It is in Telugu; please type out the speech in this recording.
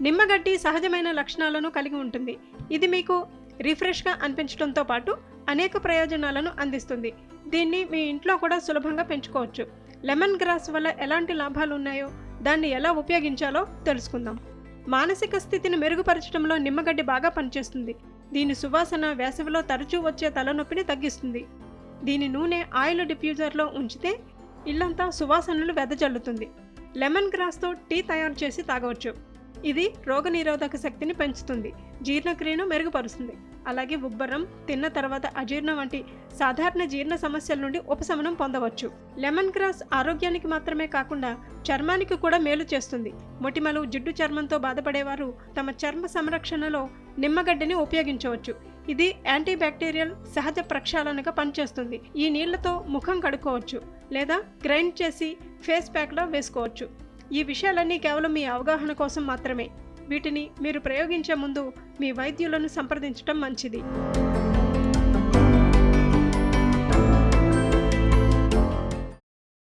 నిమ్మగడ్డి సహజమైన లక్షణాలను కలిగి ఉంటుంది. ఇది మీకు రిఫ్రెష్గా అనిపించడంతో పాటు అనేక ప్రయోజనాలను అందిస్తుంది. దీన్ని మీ ఇంట్లో కూడా సులభంగా పెంచుకోవచ్చు. లెమన్ గ్రాస్ వల్ల ఎలాంటి లాభాలు ఉన్నాయో దాన్ని ఎలా ఉపయోగించాలో తెలుసుకుందాం. మానసిక స్థితిని మెరుగుపరచడంలో నిమ్మగడ్డి బాగా పనిచేస్తుంది. దీని సువాసన వేసవిలో తరచూ వచ్చే తలనొప్పిని తగ్గిస్తుంది. దీని నూనె ఆయిల్ డిఫ్యూజర్లో ఉంచితే ఇల్లంతా సువాసనలు వెదజల్లుతుంది. లెమన్ గ్రాస్తో టీ తయారు చేసి తాగవచ్చు. ఇది రోగనిరోధక శక్తిని పెంచుతుంది. జీర్ణక్రియను మెరుగుపరుస్తుంది. అలాగే ఉబ్బరం తిన్న తర్వాత అజీర్ణం వంటి సాధారణ జీర్ణ సమస్యల నుండి ఉపశమనం పొందవచ్చు. లెమన్ గ్రాస్ ఆరోగ్యానికి మాత్రమే కాకుండా చర్మానికి కూడా మేలు చేస్తుంది. మొటిమలు జిడ్డు చర్మంతో బాధపడేవారు తమ చర్మ సంరక్షణలో నిమ్మగడ్డని ఉపయోగించవచ్చు. ఇది యాంటీ బ్యాక్టీరియల్ సహజ ప్రక్షాళనగా పనిచేస్తుంది. ఈ నీళ్ళతో ముఖం కడుక్కోవచ్చు లేదా గ్రైండ్ చేసి ఫేస్ ప్యాక్లో వేసుకోవచ్చు. ఈ విషయాలన్నీ కేవలం మీ అవగాహన కోసం మాత్రమే. వీటిని మీరు ప్రయోగించే ముందు మీ వైద్యులను సంప్రదించడం మంచిది.